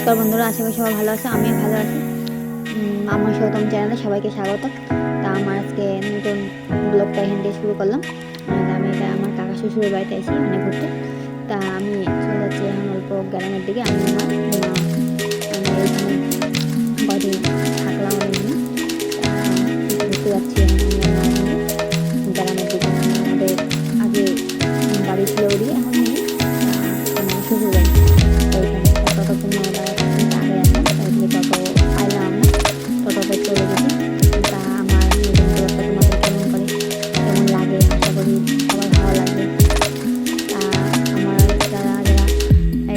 নমস্কার বন্ধুরা, আশা করি সবাই ভালো আছে, আমিও ভালো আছি। আমার সৌতম চ্যানেলে সবাইকে স্বাগত। তা আমার আজকে নতুন ব্লগটা এখান থেকে শুরু করলাম। আমি এটা আমার কাকা শ্বশুরের বাড়িতে এসে মানে ঘুরতে। তা আমি চলে যাচ্ছি এখন অল্প গ্রামের দিকে, আমি আমার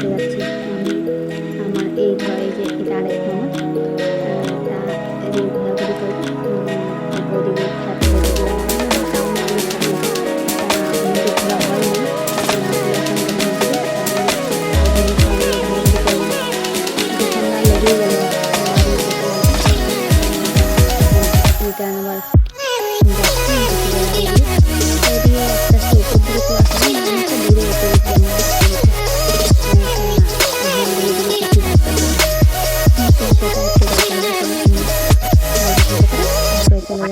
directly.